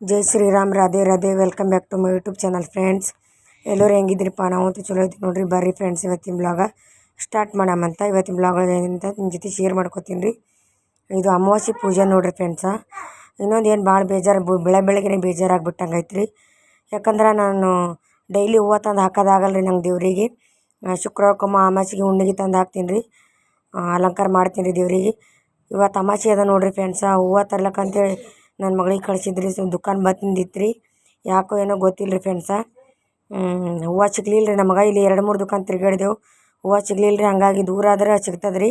Jai Shriram, Radhe Radhe. Welcome back to my YouTube channel friends ಎಲ್ಲರೂ ಹೆಂಗಿದ್ರಿಪ್ಪ ನಾವಂತೂ ಚಲೋ ಐತಿ ನೋಡ್ರಿ. ಬರ್ರಿ ಫ್ರೆಂಡ್ಸ್ ಇವತ್ತಿನ ಬ್ಲಾಗ ಸ್ಟಾರ್ಟ್ ಮಾಡಾಮಂತ ಇವತ್ತಿನ ಬ್ಲಾಗಂತ ನಿಮ್ಮ ಜೊತೆ ಶೇರ್ ಮಾಡ್ಕೊತೀನಿ ರೀ. ಇದು ಅಮಾವಾಸ್ಯೆ ಪೂಜೆ ನೋಡ್ರಿ ಫ್ರೆಂಡ್ಸ ಇನ್ನೊಂದು ಏನು ಭಾಳ ಬೇಜಾರು ಬೆಳೆ ಬೆಳಗ್ಗೆ ಬೇಜಾರಾಗ್ಬಿಟ್ಟಂಗೆ ಐತೆ ರೀ. ಯಾಕಂದ್ರೆ ನಾನು ಡೈಲಿ ಹೂವು ತಂದು ಹಾಕೋದಾಗಲ್ಲ ರೀ ನಂಗೆ ದೇವರಿಗೆ. ಶುಕ್ರವಾರಕ್ಕೊಮ್ಮೆ ಅಮಾಸಿಗೆ ಹುಣ್ಣಿಗೆ ತಂದು ಹಾಕ್ತೀನಿ ರೀ. ಅಲಂಕಾರ ಮಾಡ್ತೀನಿ ರೀ ದೇವರಿಗೆ. ಇವತ್ತು ಅಮಾವಾಸ್ಯೆ ಅದ ನೋಡ್ರಿ ಫ್ರೆಂಡ್ಸ ಹೂವು ತರ್ಲಕ್ಕ ಅಂತೇಳಿ ನನ್ನ ಮಗಳಿಗೆ ಕಳ್ಸಿದ್ರಿ, ಸೊ ದುಕಾನ್ ಬಂದಿತ್ತು ಯಾಕೋ ಏನೋ ಗೊತ್ತಿಲ್ಲ ರೀ ಫ್ರೆಂಡ್ಸ ಹೂವು ಸಿಗ್ಲಿಲ್ಲ ರೀ ನಮಗೆ ಇಲ್ಲಿ ಎರಡು ಮೂರು ದುಖಾನ್ ತಿರ್ಗಾಡಿದೆವು. ಹೂವು ಸಿಗ್ಲಿಲ್ಲ ರೀ ಹಂಗಾಗಿ ದೂರ ಆದ್ರೆ ಸಿಗ್ತದೆ ರೀ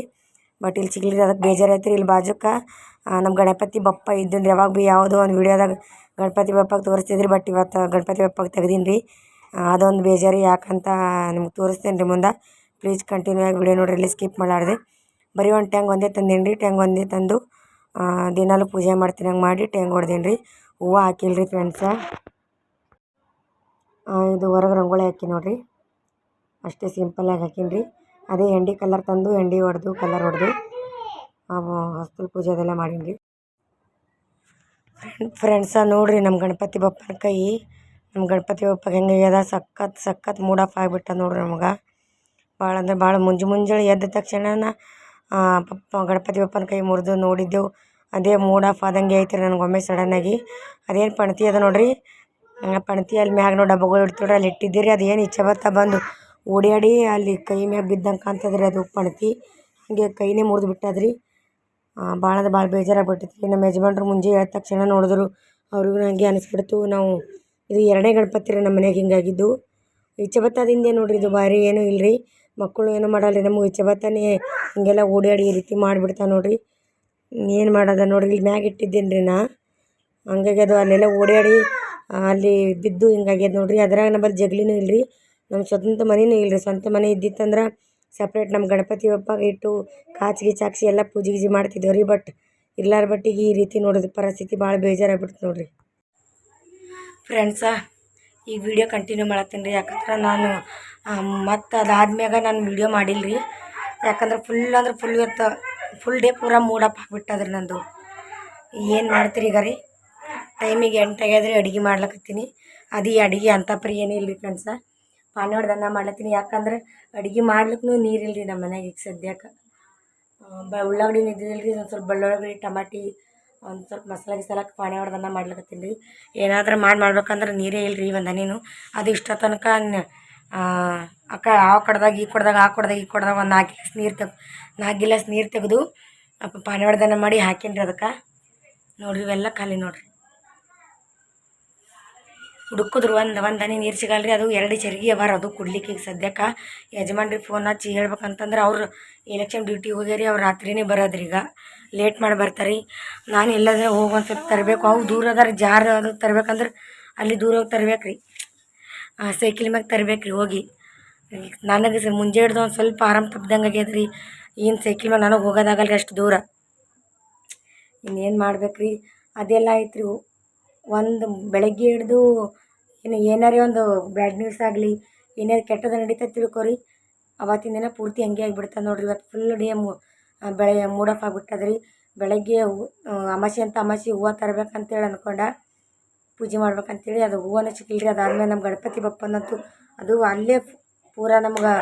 ಬಟ್ ಇಲ್ಲಿ ಸಿಗ್ಲಿಲ್ಲ ಅದಕ್ಕೆ ಬೇಜಾರು ಐತೆ ರೀ ಇಲ್ಲಿ ಬಾಜುಕ್ಕೆ ನಮ್ಮ ಗಣಪತಿ ಬಪ್ಪ ಇದ್ದಂದ್ರೆ ಯಾವಾಗ ಭೀ ಯಾವುದೋ ಒಂದು ವೀಡಿಯೋದಾಗ ಗಣಪತಿ ಬಪ್ಪಗೆ ತೋರಿಸ್ತಿದ್ರಿ ಬಟ್ ಇವತ್ತು ಗಣಪತಿ ಬಪ್ಪಗೆ ತೆಗ್ದೀನಿ ರೀ ಅದೊಂದು ಬೇಜಾರು. ಯಾಕಂತ ನಿಮ್ಗೆ ತೋರಿಸ್ತೇನೆ ರೀ ಮುಂದೆ. ಪ್ಲೀಸ್ ಕಂಟಿನ್ಯೂ ಆಗಿ ವಿಡಿಯೋ ನೋಡಿರಿ. ಸ್ಕಿಪ್ ಮಾಡಾರ್ದೆ ಬರೀ ಒಂದು ಟ್ಯಾಂಗ್ ಒಂದೇ ತಂದೀನಿ ರೀ ಟ್ಯಾಂಗ್ ಒಂದೇ ತಂದು ದಿನಾಲು ಪೂಜೆ ಮಾಡ್ತೀನಿ, ಹಂಗೆ ಮಾಡಿ ಟೇಂಗ್ ಹೊಡ್ದೀನಿ ರೀ? ಹೂವು ಹಾಕಿಲ್ಲ ರೀ ಫ್ರೆಂಡ್ಸ ಇದು ಹೊರಗೆ ರಂಗೋಳಿ ಹಾಕಿ ನೋಡಿರಿ. ಅಷ್ಟೇ ಸಿಂಪಲ್ಲಾಗಿ ಹಾಕೀನಿ ರೀ. ಅದೇ ಎಂಡಿ ಕಲರ್ ತಂದು ಎಂಡಿ ಹೊಡೆದು ಕಲರ್ ಹೊಡೆದು ಹಸ್ತಲ ಪೂಜೆ ಅದೆಲ್ಲ ಮಾಡೀನಿ ರೀ. ಫ್ರೆಂಡ್ ಫ್ರೆಂಡ್ಸ ನೋಡಿರಿ ನಮ್ಮ ಗಣಪತಿ ಬಪ್ಪನ ಕೈ. ನಮ್ಮ ಗಣಪತಿ ಬಪ್ಪಗೆ ಹೆಂಗೆ ಆಗ್ಯದ? ಸಖತ್ ಸಖತ್ ಮೂಡ್ ಆಫ್ ಆಗಿಬಿಟ್ಟ ನೋಡ್ರಿ ನಮಗೆ. ಭಾಳ ಅಂದ್ರೆ ಭಾಳ ಮುಂಜು ಮುಂಜಾನೆ ಎದ್ದ ತಕ್ಷಣ ಪಪ್ಪ ಗಣಪತಿ ಬಪ್ಪನ ಕೈ ಮುರಿದು ನೋಡಿದ್ದೆವು. ಅದೇ ಮೂಡ್ ಆಫ್ ಆದಂಗೆ ಐತೆ ರೀ ನನಗೊಮ್ಮೆ ಸಡನ್ನಾಗಿ ಅದೇನು ಪಣತಿ ಅದ ನೋಡಿರಿ? ಪಣತಿ ಅಲ್ಲಿ ಮ್ಯಾಗ ನೋಡಿ ಡಬ್ಬಗಳು ಇಡ್ತೀವಿ ಅಲ್ಲಿ ಇಟ್ಟಿದ್ದೀರಿ ಅದೇನು ಇಚ್ಛೆ ಬತ್ತ ಬಂದು. ಓಡ್ಯಾಡಿ ಅಲ್ಲಿ ಕೈ ಮ್ಯಾಗ ಬಿದ್ದಂಗೆ ಕಾಣ್ತದ್ರಿ ಅದು ಪಣತಿ. ಹಾಗೆ ಕೈನೇ ಮುರಿದು ಬಿಟ್ಟದ್ರಿ. ಭಾಳ ಅಂದ್ರೆ ಭಾಳ ಬೇಜಾರಾಗ್ಬಿಟ್ಟಿತ್ತು ರೀ ನಮ್ಮ ಯಜಮಾನ್ರು ಮುಂಜಾನೆ ಹೇಳಿದ ತಕ್ಷಣ ನೋಡಿದ್ರು. ಅವ್ರಿಗೂ ಹಂಗೆ ಅನಿಸ್ಬಿಡ್ತು. ನಾವು ಇದು ಎರಡನೇ ಗಣಪತಿ ರೀ ನಮ್ಮ ಮನೆಯಾಗ ಹಿಂಗಾಗಿದ್ದು. ಇಚ್ಛೆ ಬತ್ತದಿಂದ ನೋಡ್ರಿ, ಇದು ಭಾರಿ ಏನೂ ಇಲ್ಲರಿ ಮಕ್ಕಳು ಏನೂ ಮಾಡಲ್ಲ ರೀ ನಮಗೆ ಇಚ್ಛೆ ಬತ್ತಾನೆ ಹಿಂಗೆಲ್ಲ ಓಡ್ಯಾಡಿ ಈ ರೀತಿ ಮಾಡಿಬಿಡ್ತಾವೆ ನೋಡಿರಿ. ಏನು ಮಾಡೋದು ನೋಡಿ ಇಲ್ಲಿ ಮ್ಯಾಗ ಇಟ್ಟಿದ್ದೀನಿ ರೀ ನಾ. ಹಂಗಾಗಿ ಅದು ಅಲ್ಲೆಲ್ಲ ಓಡಾಡಿ, ಅಲ್ಲಿ ಬಿದ್ದು ಹಿಂಗಾಗ್ಯದ ನೋಡಿರಿ. ಅದ್ರಾಗ ನಂಬಲ್ಲಿ ಜಗಲಿನೂ ಇಲ್ಲ ರೀ ನಮ್ಮ ಸ್ವತಂತ್ರ ಮನೆಯೂ ಇಲ್ಲ ರೀ ಸ್ವಂತ ಮನೆ ಇದ್ದಿತ್ತಂದ್ರೆ ಸಪ್ರೇಟ್ ನಮ್ಮ ಗಣಪತಿ ಬಪ್ಪಾಗ ಇಟ್ಟು ಕಾಚ್ ಗೀಚ್ ಹಾಕ್ಸಿ ಎಲ್ಲ ಪೂಜೆ ಗೀಜೆ ಮಾಡ್ತಿದ್ದೇವೆ ರೀ. ಬಟ್ ಇರ್ಲಾರ ಬಟ್ಟಿಗೆ ಈ ರೀತಿ ನೋಡಿದ ಪರಿಸ್ಥಿತಿ ಭಾಳ ಬೇಜಾರಾಗ್ಬಿಡ್ತು ನೋಡಿರಿ. ಫ್ರೆಂಡ್ಸ ಈ ವಿಡಿಯೋ ಕಂಟಿನ್ಯೂ ಮಾಡತ್ತೀನಿ ರೀ. ಯಾಕಂದ್ರೆ ನಾನು ಮತ್ತು ಅದಾದ್ಮ್ಯಾಗ ನಾನು ವಿಡಿಯೋ ಮಾಡಿಲ್ಲ ರೀ ಯಾಕಂದ್ರೆ ಫುಲ್ ಅಂದ್ರೆ ಫುಲ್ ಇವತ್ತು ಫುಲ್ ಡೇ ಪೂರ ಮೂಡ್ ಅಪ್ ಆಗಿಬಿಟ್ಟದ್ರಿ ನಂದು. ಏನು ಮಾಡ್ತೀರಿ ಈಗ ರೀ? ಟೈಮಿಗೆ ಎಂಟು ಆಗ್ಯಾದ್ರಿ, ಅಡುಗೆ ಮಾಡ್ಲಕತ್ತೀನಿ. ಅದು ಈ ಅಡುಗೆ ಅಂತ ಪರಿ ಇಲ್ಲ ರೀ ಫ್ರೆಂಡ್ಸ ಪಾನಿ ಹೊಡೆದನ್ನ ಮಾಡ್ಲತ್ತೀನಿ. ಯಾಕಂದ್ರೆ ಅಡುಗೆ ಮಾಡ್ಲಿಕ್ಕೂ ನೀರಿಲ್ಲ ರೀ ನಮ್ಮ ಮನ್ಯಾಗ ಈಗ ಸದ್ಯಕ್ಕೆ ಬ, ಉಳ್ಳಾಗಡ್ಡಿ ಇದ್ದಿದ್ದಿಲ್ಲ ರೀ ಒಂದು ಸ್ವಲ್ಪ ಬೆಳ್ಳುಳ್ಳಿ, ಟಮಾಟಿ, ಒಂದು ಸ್ವಲ್ಪ ಮಸಾಲೆ ಗಿಸಾಲ ಪಾನಿ ಹೊಡೆದನ್ನ ಮಾಡ್ಲಕತ್ತೀನಿ ರೀ. ಏನಾದ್ರೂ ಮಾಡಿ ಮಾಡ್ಬೇಕಂದ್ರೆ ನೀರೇ ಇಲ್ಲ ರೀ ಒಂದು ಹನಿನೂ ಅದು ಇಷ್ಟ ತನಕ ಅಕ್ಕ ಆ ಕಡ್ದಾಗ, ಈ ಕೊಡ್ದಾಗ, ಆ ಕೊಡ್ದಾಗ, ಈ ಕೊಡ್ದಾಗ ಒಂದು ನಾಲ್ಕು ಗಿಲಾಸ್ ನೀರು ತೆಗ್, ನಾಲ್ಕು ಗಿಲಾಸ್ ನೀರು ತೆಗೆದು ಅಪ್ಪ ಪಾನಿ ಮಾಡಿ ಹಾಕೀನಿ ಅದಕ್ಕೆ? ನೋಡ್ರಿ, ಇವೆಲ್ಲ ಖಾಲಿ ನೋಡ್ರಿ. ಹುಡುಕಿದ್ರು ಒಂದು ಒಂದು ಹನಿ ನೀರು ಸಿಗಲ್ಲ ರೀ ಅದು ಎರಡು ಚರ್ಗಿ ಅವಾರ ಅದು ಕುಡ್ಲಿಕ್ಕೆ. ಈಗ ಸದ್ಯಕ್ಕೆ ಯಜಮಾನ್ರಿಗೆ ಫೋನ್ ಹಚ್ಚಿ ಹೇಳ್ಬೇಕಂತಂದ್ರೆ ಅವ್ರು ಎಲೆಕ್ಷನ್ ಡ್ಯೂಟಿ ಹೋಗ್ಯಾರಿ, ಅವ್ರು ರಾತ್ರಿನೇ ಬರೋದ್ರಿ ಈಗ. ಲೇಟ್ ಮಾಡಿ ಬರ್ತಾರೆ. ನಾನು ಎಲ್ಲಾದ್ರೆ ಹೋಗಿ ಒಂದು ಸ್ವಲ್ಪ ತರಬೇಕು. ಅವು ದೂರ ಅದಾರ, ಜಾರ ಅದು ತರ್ಬೇಕಂದ್ರೆ ಅಲ್ಲಿ ದೂರ ಹೋಗಿ ತರ್ಬೇಕು ರೀ ಸೈಕಲ್ ಮ್ಯಾಗ ತರ್ಬೇಕು ರೀ ಹೋಗಿ. ನನಗೆ ಸ ಮುಂಜೆ ಹಿಡ್ದು ಒಂದು ಸ್ವಲ್ಪ ಆರಾಮ ತಪ್ದಂಗೆ ಆಗ್ಯದ ರೀ ಏನು ಸೈಕಲ್ ಮ್ಯಾಗ ನನಗೆ ಹೋಗೋದಾಗಲ್ಲ ರೀ ಅಷ್ಟು ದೂರ. ಇನ್ನೇನು ಮಾಡ್ಬೇಕು ರೀ ಅದೆಲ್ಲ ಆಯ್ತು ರೀ ಒಂದು ಬೆಳಗ್ಗೆ ಹಿಡ್ದು ಇನ್ನು ಏನಾರೇ ಒಂದು ಬ್ಯಾಡ್ ನ್ಯೂಸ್ ಆಗಲಿ ಏನಾರು ಕೆಟ್ಟದ ನಡೀತಾ ತಿಳ್ಕೊರಿ. ಅವತ್ತಿನ ದಿನ ಪೂರ್ತಿ ಹಂಗೆ ಆಗಿಬಿಡ್ತದೆ ನೋಡಿರಿ. ಇವತ್ತು ಫುಲ್ ಡೇ ಮು ಬೆಳೆ ಮೂಡ್ ಆಫ್ ಆಗಿಬಿಟ್ಟದ ರೀ ಬೆಳಗ್ಗೆ ಅಮಾಸೆ ಅಂತ ಅಮಾಸೆ ಹೂವು ತರ್ಬೇಕಂತೇಳಿ ಅನ್ಕೊಂಡೆ. ಪೂಜೆ ಮಾಡ್ಬೇಕಂತೇಳಿ ಅದು ಹೂವನ ಸಿಕ್ಕಿಲ್ಲ ರೀ ಅದಾದ್ಮೇಲೆ ನಮ್ಮ ಗಣಪತಿ ಬಪ್ಪನಂತೂ ಅದು ಅಲ್ಲೇ ಪೂರಾ ನಮ್ಗೆ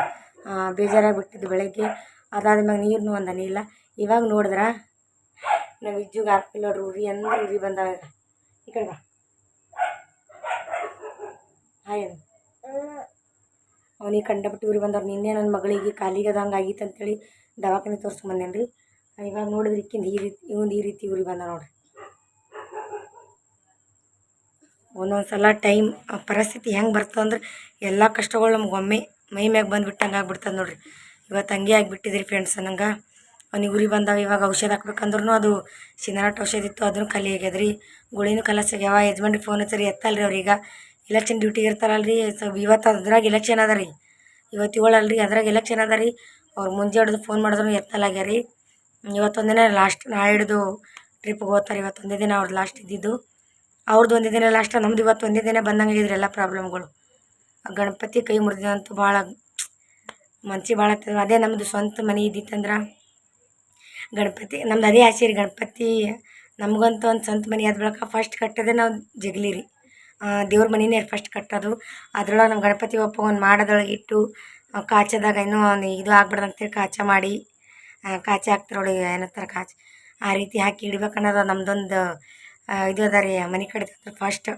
ಬೇಜಾರಾಗಿ ಬಿಟ್ಟಿದ್ದು ಬೆಳಗ್ಗೆ. ಅದಾದ್ಮ್ಯಾಗ ನೀರನ್ನೂ ಒಂದನೇ ಇಲ್ಲ. ಇವಾಗ ನೋಡಿದ್ರೆ? ನಮ್ಮ ಇಜ್ಜುಗೆ ಹಾಕ್ತಿಲ್ಲ ನೋಡ್ರಿ, ಉರಿ ಅಂದ್ರೆ ಉರಿ ಬಂದಾಗ ಈ ಕಡೆ ಬಾ. ಹಾಯ್ ಅವನಿಗೆ ಕಂಡಬಿಟ್ಟು ಉರಿ ಬಂದವ್ರು, ನಿನ್ನೆ ನನ್ನ ಮಗಳಿಗೆ ಕಾಲಿಗೆ ಅದು ಆಗಿತ್ತು ಅಂತೇಳಿ ದವಾಖಾನೆ ತೋರಿಸ್ಕೊಂಬಂದೇನು ರೀ ಇವಾಗ ನೋಡಿದ್ರೆ ಇಕ್ಕಿಂದ ಈ ರೀತಿ ಇವಂದು ಈ ರೀತಿ ಉರಿ ಬಂದ ನೋಡ್ರಿ. ಒಂದೊಂದು ಸಲ ಟೈಮ್ ಪರಿಸ್ಥಿತಿ ಹೆಂಗೆ ಬರ್ತದಂದ್ರೆ ಎಲ್ಲ ಕಷ್ಟಗಳು ನಮ್ಗೆ ಒಮ್ಮೆ ಮೈ ಮ್ಯಾಗ ಬಂದುಬಿಟ್ಟಂಗೆ ಆಗ್ಬಿಡ್ತದೆ ನೋಡ್ರಿ. ಇವತ್ತು ಹಂಗೆ ಆಗಿಬಿಟ್ಟಿದ್ರಿ ಫ್ರೆಂಡ್ಸ್ ನಂಗೆ. ಅವ್ನಿಗೆ ಉರಿ ಬಂದಾವ, ಇವಾಗ ಔಷಧ ಹಾಕ್ಬೇಕಂದ್ರೂ ಅದು ಸಿನಾರಟ್ ಔಷಧ ಇತ್ತು, ಅದನ್ನು ಖಾಲಿ ಆಗ್ಯದ್ರಿ. ಗುಳಿನೂ ಕಲಸ್ ಯಾವ ಯಜಮಾನ್ರಿಗೆ ಫೋನ್ ಹಚ್ಚರಿ, ಎತ್ತಲ್ರಿ ಅವ್ರೀಗ ಎಲೆಕ್ಷನ್ ಡ್ಯೂಟಿಗೆ ಇರ್ತಾರಲ್ರಿ, ಸೊ ಇವತ್ತು ಅದ್ರಾಗ ಎಲೆಕ್ಷನ್ ಅದ ರೀ. ಇವತ್ತು ಏಳಲ್ಲ ರೀ ಅದ್ರಾಗ ಎಲೆಕ್ಷನ್ ಅದ ರೀ. ಅವ್ರು ಮುಂಜೆ ಹಿಡ್ದು ಫೋನ್ ಮಾಡಿದ್ರು ಎತ್ತಲಾಗ್ಯ ರೀ ಇವತ್ತೊಂದಿನ ಲಾಸ್ಟ್ ನಾಳೆ ಹಿಡ್ದು ಟ್ರಿಪ್ಗೆ ಹೋಗ್ತಾರೆ, ಇವತ್ತೊಂದೇ ದಿನ ಅವ್ರದ್ದು ಲಾಸ್ಟ್ ಇದ್ದಿದ್ದು. ಅವ್ರದ್ದು ಒಂದೇ ದಿನ ಲಾಸ್ಟ್ ನಮ್ದು ಇವತ್ತು ಒಂದೇ ದಿನ ಬಂದಂಗೆ ಇದ್ರೆ ಎಲ್ಲ ಪ್ರಾಬ್ಲಮ್ಗಳು ಗಣಪತಿ ಕೈ ಮುರಿದಂತೂ ಭಾಳ ಮನ್ಸಿ ಭಾಳ ಅದೇ ನಮ್ಮದು ಸ್ವಂತ ಮನೆ ಇದ್ದಿತ್ತಂದ್ರೆ ಗಣಪತಿ ನಮ್ದು ಅದೇ ಆಸೆ ರೀ ಗಣಪತಿ ನಮಗಂತೂ ಒಂದು ಸ್ವಂತ ಮನೆ ಆದ ಬಳಕ ಫಸ್ಟ್ ಕಟ್ಟೋದೇ ನಾವು ಜಗಲಿ ರೀ. ದೇವ್ರ ಮನೆಯೇ ಫಸ್ಟ್ ಕಟ್ಟೋದು. ಅದ್ರೊಳಗೆ ನಮ್ಮ ಗಣಪತಿ ಒಪ್ಪ ಒಂದು ಮಾಡೋದೊಳಗೆ ಇಟ್ಟು ಕಾಚದಾಗ ಏನೋ ಇದು ಆಗ್ಬಾರ್ದು ಅಂತೇಳಿ ಕಾಚ ಮಾಡಿ ಕಾಚೆ ಕಾಚ ಹಾಕ್ತಾರೆ ನೋಡಿ ಏನಂತಾರೆ ಕಾಚ ಆ ರೀತಿ ಹಾಕಿ ಇಡ್ಬೇಕನ್ನೋದು ನಮ್ದೊಂದು ಆ, ಇದು ಅದ ರೀ, ಮನೆ ಕಡೆ ಫಸ್ಟ್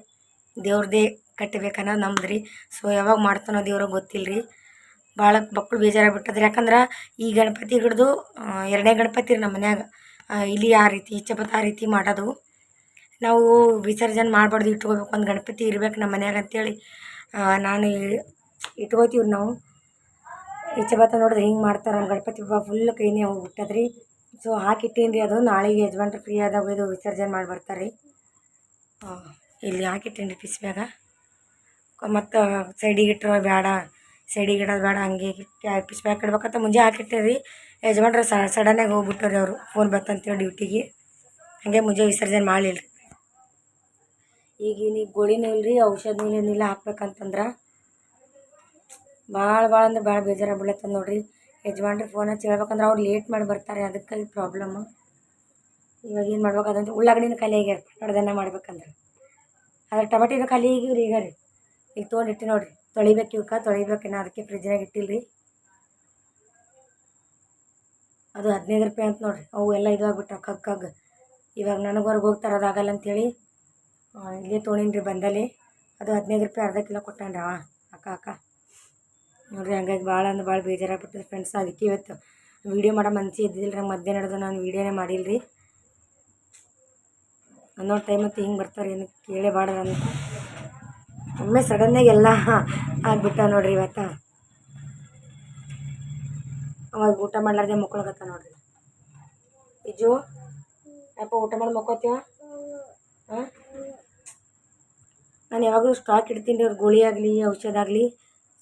ದೇವ್ರದ್ದೇ ಕಟ್ಟಬೇಕನ್ನೋದು ನಮ್ದು ರೀ. ಸೊ ಯಾವಾಗ ಮಾಡ್ತಾನೋ ದೇವ್ರ ಗೊತ್ತಿಲ್ಲ ರೀ. ಭಾಳ ಮಕ್ಕಳು ಬೇಜಾರಾಗ್ಬಿಟ್ಟದ್ರಿ. ಯಾಕಂದ್ರೆ ಈ ಗಣಪತಿ ಹಿಡಿದು ಎರಡನೇ ಗಣಪತಿ ರೀ ನಮ್ಮ ಮನ್ಯಾಗ. ಇಲ್ಲಿ ಆ ರೀತಿ ಚಪತ್ ಆ ರೀತಿ ಮಾಡೋದು. ನಾವು ವಿಸರ್ಜನೆ ಮಾಡಬಾರ್ದು, ಇಟ್ಕೋಬೇಕು, ಒಂದು ಗಣಪತಿ ಇರ್ಬೇಕು ನಮ್ಮ ಮನ್ಯಾಗ ಅಂತೇಳಿ. ನಾನು ಇಟ್ಕೋತೀವಿ ನಾವು. ಈಚೆ ಬತ್ತ ನೋಡಿದ್ರೆ ಹಿಂಗೆ ಮಾಡ್ತಾರೆ ನಮ್ಮ ಗಣಪತಿ ಹಬ್ಬ ಫುಲ್ ಕೈನೇ ಹೋಗ್ಬಿಟ್ಟದ್ರಿ. ಸೊ ಹಾಕಿಟ್ಟೀನಿ ರೀ ಅದು. ನಾಳೆಗೆ ಯಜಮಾನ್ರು ಫ್ರೀ ಆದಾಗ ಇದು ವಿಸರ್ಜನೆ ಮಾಡಿ ಬರ್ತಾರೆ ರೀ ಇಲ್ಲಿ ಹಾಕಿಟ್ಟೀನಿ ರೀ ಪಿಸ್ಬ್ಯಾಗ ಮತ್ತು ಸೈಡಿಗೆ ಇಟ್ಟರೆ ಬೇಡ ಸೈಡಿಗೆ ಇಡೋದು ಬೇಡ ಹಂಗೆ ಪಿಸ್ಬ್ಯಾಗ ಇಡ್ಬೇಕಂತ ಮುಂಜೆ ಹಾಕಿಟ್ಟೆ ರೀ ಯಜಮಾನ್ರು ಸಡನ್ನಾಗಿ ಹೋಗ್ಬಿಟ್ಟರು ಅವರು. ಫೋನ್ ಬರ್ತಂತೇಳಿ ಡ್ಯೂಟಿಗೆ ಹಾಗೆ ಮುಂಜೆ ವಿಸರ್ಜನೆ ಮಾಡಲಿಲ್ಲ ಈಗ ಈಗ ಗೋಳಿನೂ ರೀ ಔಷಧ ಏನಿಲ್ಲ ಹಾಕ್ಬೇಕಂತಂದ್ರೆ. ಭಾಳ ಭಾಳ ಅಂದ್ರೆ ಭಾಳ ಬೇಜಾರಾಗಿ ಬೀಳತ್ತದ ನೋಡ್ರಿ. ಯಜಮಾನ್ರು ಫೋನ್ ಹಚ್ಚಿ ಹೇಳ್ಬೇಕಂದ್ರೆ ಅವ್ರು ಲೇಟ್ ಮಾಡಿ ಬರ್ತಾರೆ ಅದಕ್ಕೆ ಪ್ರಾಬ್ಲಮ್ಮು ಇವಾಗ ಏನು ಮಾಡ್ಬೇಕು ಅದಂತ ಉಳ್ಳಾಗಡ್ಡಿನ ಖಾಲಿ ಆಗ್ಯಾರ ಕಡ್ದನ್ನ ಮಾಡ್ಬೇಕಂದ್ರೆ. ಅದ್ರ ಟಮಾಟಿನ ಖಾಲಿ ಆಗಿವ್ ರೀ ಈಗ ರೀ. ಈಗ ತೊಗೊಂಡಿಟ್ಟು ನೋಡಿರಿ ತೊಳಿಬೇಕು ಇವಕ್ಕೆ ತೊಳಿಬೇಕಿನ್ನ ಅದಕ್ಕೆ ಫ್ರಿಜ್ನಾಗ ಇಟ್ಟಿಲ್ಲ ರೀ ಅದು ಹದಿನೈದು ರೂಪಾಯಿ ಅಂತ ನೋಡ್ರಿ ಅವು ಎಲ್ಲ ಇದು ಆಗ್ಬಿಟ್ಟು ಕಗ್ ಕಗ್ ಇವಾಗ ನನಗೆ ಹೋಗ್ತಾರೆ ಅದಾಗಲ್ಲ ಆ, ಇಲ್ಲೇ ತೊಗೊಂಡಿನ್ರಿ ಬಂದಲ್ಲಿ. ಅದು ಹದಿನೈದು ರೂಪಾಯಿ ಅರ್ಧ ಕಿಲೋ ಕೊಟ್ಟಾನ ಅಕ್ಕ ಅಕ್ಕ. ನೋಡ್ರಿ, ಹಂಗಾಗಿ ಭಾಳ ಅಂದ್ರೆ ಭಾಳ ಬೇಜಾರಾಗ್ಬಿಟ್ಟಿದೆ ಫ್ರೆಂಡ್ಸ್ ಅದಕ್ಕೆ ಇವತ್ತು ವೀಡಿಯೋ ಮಾಡೋ ಮನಸ್ಸು ಇದ್ದಿಲ್ಲ ರೀ, ಮಧ್ಯಾಹ್ನ ನಡೆದು ನಾನು ವೀಡಿಯೋನೇ ಮಾಡಿಲ್ಲ ರೀ. ಅನ್ನೋ ಟೈಮ್ ಹಿಂಗೆ ಬರ್ತಾರೆ ಏನು ಕೇಳೇಬಾರ್ದು ಅಂತ. ಒಮ್ಮೆ ಸಡನ್ನಾಗಿ ಎಲ್ಲ ಆಗ್ಬಿಟ್ಟ ನೋಡ್ರಿ ಇವತ್ತು. ಅವಾಗ ಊಟ ಮಾಡ್ಲಾರ್ದೆ ಮಕ್ಕಳಗತ್ತ ನೋಡ್ರಿ. ಇಜು ಯಪ್ಪ ಊಟ ಮಾಡಿ ಮಕ್ಕೋತೀವ ಹಾಂ? ನಾನು ಯಾವಾಗಲೂ ಸ್ಟಾಕ್ ಇಡ್ತೀನಿ ರೀ, ಅವ್ರ ಗೋಳಿ ಆಗಲಿ, ಔಷಧ ಆಗಲಿ.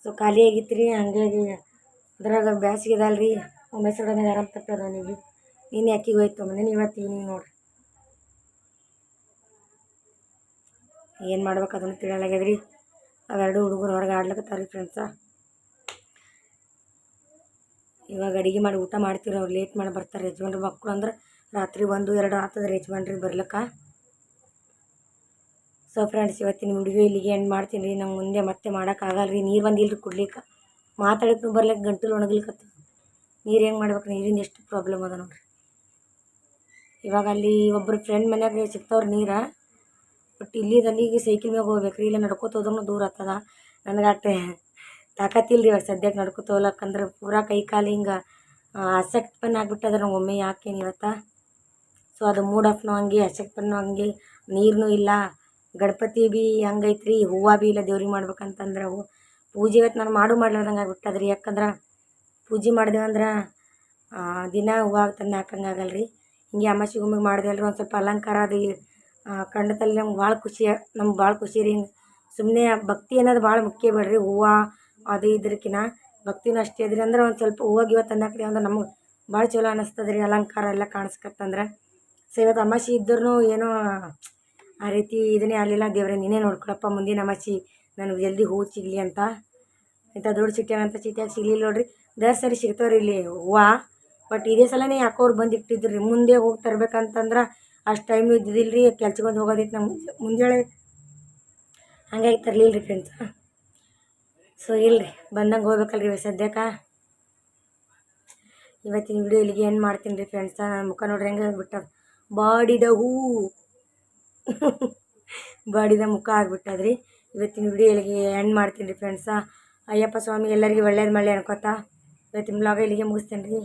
ಸೊ ಖಾಲಿ ಆಗಿತ್ತು ರೀ ಹಂಗಾಗಿ ಅದ್ರಾಗ ಬ್ಯಾಸಿಗೆ ಇದಲ್ಲ ರೀ. ಒಮ್ಮೆ ಸಡನ್ನಾಗಿ ಆರಾಮ್ ತಪ್ಪದ ನನಗೆ ನೀನು ಅಕ್ಕಿಗೆ ಹೋಯ್ತು? ಮನೆ ಇವತ್ತು ನೀನು ನೋಡ್ರಿ. ಏನು ಮಾಡ್ಬೇಕು ಅದನ್ನು ತಿಳಿಯಲಾಗ್ಯದ ರೀ ಅವೆರಡು ಹುಡುಗರು ಹೊರಗೆ ಆಡ್ಲಕತ್ತಾರ ಫ್ರೆಂಡ್ಸ ಇವಾಗ ಅಡುಗೆ ಮಾಡಿ ಊಟ ಮಾಡ್ತೀರಿ ಅವ್ರು ಲೇಟ್ ಮಾಡಿ ಬರ್ತಾರೆ. ಯಜಮಾನ್ರಿ ಮಕ್ಕಳು ಅಂದ್ರೆ ರಾತ್ರಿ ಒಂದು, ಎರಡು ಆತದ ರೀ ಯಜಮಾನ್ರಿಗೆ ಬರ್ಲಿಕ್ಕೆ. ಸೊ ಫ್ರೆಂಡ್ಸ್ ಇವತ್ತಿನ ವಿಡಿಯೋ ಇಲ್ಲಿಗೆ ಎಂಡ್ ಮಾಡ್ತೀನಿ ರೀ. ನಂಗೆ ಮುಂದೆ ಮತ್ತೆ ಮಾಡೋಕ್ಕಾಗಲ್ಲ ರೀ. ನೀರು ಬಂದಿಲ್ಲ ರೀ ಕುಡ್ಲಿಕ್ಕೆ ಮಾತಾಡೋಕ್ಕೂ ಬರ್ಲಿಕ್ಕೆ ಗಂಟಲು ಒಣಗ್ಲಿಕ್ಕತ್ತ ನೀರು ಹೆಂಗೆ ಮಾಡ್ಬೇಕು ನೀರಿಂದ ಎಷ್ಟು ಪ್ರಾಬ್ಲಮ್ ಅದ ನೋಡ್ರಿ. ಇವಾಗ ಅಲ್ಲಿ ಒಬ್ಬರು ಫ್ರೆಂಡ್ ಮನ್ಯಾಗ ಸಿಗ್ತಾವ್ರಿ ನೀರು. ಬಟ್ ಇಲ್ಲಿ ಅಲ್ಲಿಗೆ ಸೈಕಲ್ ಮ್ಯಾಗ ಹೋಗ್ಬೇಕು ರೀ. ಇಲ್ಲ ನಡ್ಕೋತ ಹೋದ್ರೂ ದೂರ ಆಗ್ತದ. ನನಗೆ ಅಟ್ಟೆ ತಾಕತ್ತಿಲ್ಲ ರೀ ಇವಾಗ ಸದ್ಯಕ್ಕೆ ನಡ್ಕೋತ ಹೋಗ್ಲಕ್ಕಂದ್ರೆ ಪೂರಾ ಕೈ ಕಾಲು ಹಿಂಗೆ ಆಸಕ್ತಿ ಪನ್ ಆಗಿಬಿಟ್ಟದ ನಂಗೆ ಒಮ್ಮೆ ಯಾಕೇನು ಇವತ್ತ? ಸೊ ಅದು ಮೂಡ್ ಆಫ್ನು ಹಂಗೆ ಅಸಕ್ತಪನ್ನು ಹಂಗೆ ನೀರೂ ಇಲ್ಲ. ಗಣಪತಿ ಬಿ ಹಂಗೈತ್ರಿ, ಹೂವು ಬಿ ಇಲ್ಲ ದೇವ್ರಿಗೆ ಮಾಡ್ಬೇಕಂತಂದ್ರೆ ಅವು ಪೂಜೆ ಇವತ್ತು ನಾನು ಮಾಡು ಮಾಡ್ಲಾರ್ದಂಗೆ ಆಗ್ಬಿಟ್ಟದ್ರಿ. ಯಾಕಂದ್ರೆ ಪೂಜೆ ಮಾಡಿದೆವಂದ್ರೆ ದಿನ ಹೂವು ತಂದು ಹಾಕಂಗೆ ರೀ ಹಿಂಗೆ ಅಮಾಸಿ ಮಾಡಿದೆ ಅಲ್ರಿ, ಒಂದು ಸ್ವಲ್ಪ ಅಲಂಕಾರ ಅದು ಕಂಡತಲ್ಲಿ ನಮ್ಗೆ ಭಾಳ ಖುಷಿ, ನಮ್ಗೆ ಭಾಳ ಖುಷಿ ರೀ ಸುಮ್ಮನೆ ಭಕ್ತಿ ಅನ್ನೋದು ಭಾಳ ಮುಖ್ಯ ಬೇಡ್ರಿ. ಹೂವು ಅದು ಇದ್ರಕಿನ ಭಕ್ತಿನೂ ಅಷ್ಟೇ ಇದ್ರಿ ಅಂದ್ರೆ ಒಂದು ಸ್ವಲ್ಪ ಹೂವು ಗಿವ ತಂದು ಹಾಕ್ರಿ ಅಂದ್ರೆ ನಮ್ಗೆ ಭಾಳ ಚಲೋ ಅನ್ನಿಸ್ತದೆ ರೀ ಅಲಂಕಾರ ಎಲ್ಲ ಕಾಣಿಸ್ಕತ್ತಂದ್ರೆ. ಸೊ ಇವತ್ತು ಅಮಾಸಿ ಇದ್ರೂ ಏನೋ ಆ ರೀತಿ ಇದನ್ನೇ ಆಗಲಿಲ್ಲ ದೇವರ, ನೀನೇ ನೋಡ್ಕೊಳಪ್ಪ ಮುಂದಿನ ಅಮಾಸಿ ನನಗೆ ಜಲ್ದಿ ಹೂವು ಸಿಗಲಿ ಅಂತ. ಇಂಥ ದೊಡ್ಡ ಅಂತ ಸಿಟಿಯಾಗ ಸಿಗಲಿಲ್ಲ ನೋಡ್ರಿ. ದರ್ ಸರಿ ಸಿಗ್ತಾವ್ರಿ ಇಲ್ಲಿ ಹೂವು. ಬಟ್ ಇದೇ ಸಲನೇ ಯಾಕೋ ಅವ್ರು ಬಂದು ಇಟ್ಟಿದ್ರು. ಮುಂದೆ ಹೋಗಿ ತರ್ಬೇಕಂತಂದ್ರೆ ಅಷ್ಟು ಟೈಮ್ ಇದ್ದಿದ್ದಿಲ್ಲ ರೀ ಕೆಲ್ಸಕ್ಕೆ ಹೋಗೋದಿತ್ತು ನಮ್ಮ ಮುಂಜಾನೆ ಹಂಗಾಗಿ ತರಲಿಲ್ಲ ರೀ ಫ್ರೆಂಡ್ಸ್ ಸೊ ಇಲ್ರಿ, ಬಂದಂಗೆ ಹೋಗ್ಬೇಕಲ್ರಿ ಸದ್ಯಕ್ಕೆ ಇವತ್ತಿನ ವಿಡಿಯೋ ಇಲ್ಲಿಗೆ ಏನು ಮಾಡ್ತೀನಿ ರೀ ಫ್ರೆಂಡ್ಸ ನನ್ನ ಮುಖ ನೋಡ್ರಿ ಹೆಂಗೆ ಬಿಟ್ಟ ಬಾಡಿದ ಹೂ. ಬಾಡಿದ ಮುಖ ಆಗ್ಬಿಟ್ಟದ್ರಿ. ಇವತ್ತಿನ ವಿಡಿಯೋ ಇಲ್ಲಿಗೆ ಎಂಡ್ ಮಾಡ್ತೀನಿ ರೀ ಫ್ರೆಂಡ್ಸ ಅಯ್ಯಪ್ಪ ಸ್ವಾಮಿ, ಎಲ್ಲರಿಗೂ ಒಳ್ಳೇದು ಮಾಡಲಿ ಅನ್ಕೋತಾ. ಇವತ್ತಿನ ಬ್ಲಾಗ ಇಲ್ಲಿಗೆ ಮುಗಿಸ್ತೀನಿ ರೀ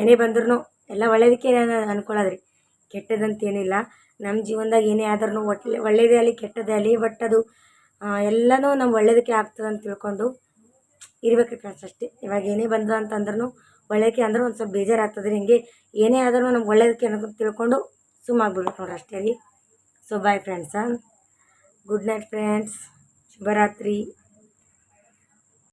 ಏನೇ ಬಂದ್ರೂ ಎಲ್ಲ ಒಳ್ಳೇದಕ್ಕೆ ಅನ್ಕೊಳ್ಳೋದ್ರಿ. ಕೆಟ್ಟದಂತೇನಿಲ್ಲ. ನಮ್ಮ ಜೀವನದಾಗ ಏನೇ ಆದ್ರೂ ಒಟ್ಲೆ, ಒಳ್ಳೇದೇ ಆಗಲಿ ಕೆಟ್ಟದೇ ಆಗಲಿ ಬಟ್ ಅದು ಎಲ್ಲನೂ ನಮ್ಮ ಒಳ್ಳೇದಕ್ಕೆ ಆಗ್ತದೆ ಅಂತ ತಿಳ್ಕೊಂಡು ಇರ್ಬೇಕು ರೀ ಫ್ರೆಂಡ್ಸ್ ಅಷ್ಟೇ. ಇವಾಗ ಏನೇ ಬಂದ ಅಂತಂದ್ರೂ ಒಳ್ಳೇದಕ್ಕೆ ಅಂದ್ರೆ ಒಂದು ಸ್ವಲ್ಪ ಬೇಜಾರಾಗ್ತದೆ ರೀ ಹಿಂಗೆ ಏನೇ ಆದ್ರೂ ನಮ್ಗೆ ಒಳ್ಳೇದಕ್ಕೆ ತಿಳ್ಕೊಂಡು ಸುಮ್ಮಾಗ್ಬಿಡ್ಬೇಕು ನೋಡ್ರಿ ಅಷ್ಟೇ ರೀ. So bye friends good night friends ಶುಭರಾತ್ರಿ